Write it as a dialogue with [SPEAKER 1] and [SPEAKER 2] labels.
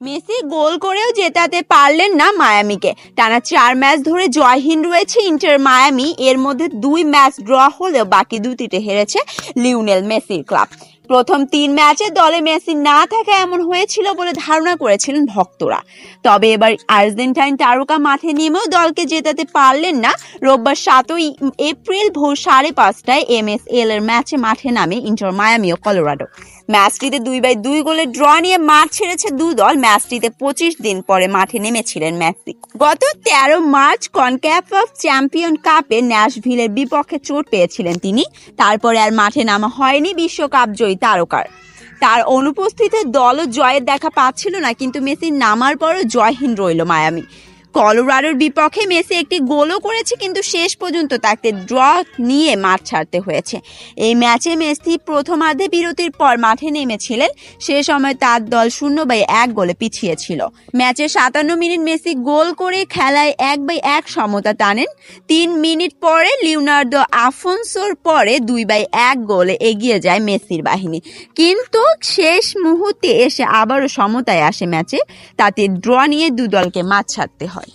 [SPEAKER 1] Messi গোল করেও জেতাতে পারলেন না মায়ামিকে। টানা চার ম্যাচ ধরে জয়হীন রয়েছে ইন্টার মায়ামি। এর মধ্যে দুই ম্যাচ ড্র হলেও বাকি দুটিতে হেরেছে লিওনেল মেসির ক্লাব। প্রথম তিন ম্যাচে দলে মেসি না থাকা এমন হয়েছিল বলে ধারণা করেছিলেন ভক্তরা। তবে এবার আর্জেন্টাইন তারকা মাঠে নেমেও দলকে জেতাতে পারলেন না। রোববার সাতই এপ্রিল ভোর সাড়ে পাঁচটায় এম এস এল এর ম্যাচে মাঠে নামে ইন্টার মায়ামি ও কলোরাডো। ম্যাচটিতে দুই বাই দুই গোলের ড্র নিয়ে মাঠ ছেড়েছে দু দল। ম্যাচটিতে পঁচিশ দিন পরে মাঠে নেমেছিলেন মেসি। গত তেরো মার্চ কনক্যাফ অফ চ্যাম্পিয়ন কাপে ন্যাশভিলের বিপক্ষে চোট পেয়েছিলেন তিনি। তারপরে আর মাঠে নামা হয়নি বিশ্বকাপ জয়ী তারকার। তার অনুপস্থিতিতে দলও জয়ের দেখা পাচ্ছিল না, কিন্তু মেসি নামার পরও জয়হীন রইল মায়ামি। কলোরাডোর বিপক্ষে মেসি একটি গোলও করেছে, কিন্তু শেষ পর্যন্ত তাকে ড্র নিয়ে মাঠ ছাড়তে হয়েছে। এই ম্যাচে মেসি প্রথমার্ধে বিরতির পর মাঠে নেমেছিলেন, সে সময় তার দল শূন্য বাই এক গোলে পিছিয়ে ছিল। ম্যাচে সাতান্ন মিনিট মেসি গোল করে খেলায় এক বাই এক সমতা টানেন। তিন মিনিট পরে লিওনার্দো আফনসোর পরে দুই বাই এক গোলে এগিয়ে যায় মেসির বাহিনী। কিন্তু শেষ মুহূর্তে এসে আবারও সমতায় আসে ম্যাচে। তাতে ড্র নিয়ে দু দলকে মাঠ ছাড়তে হয়।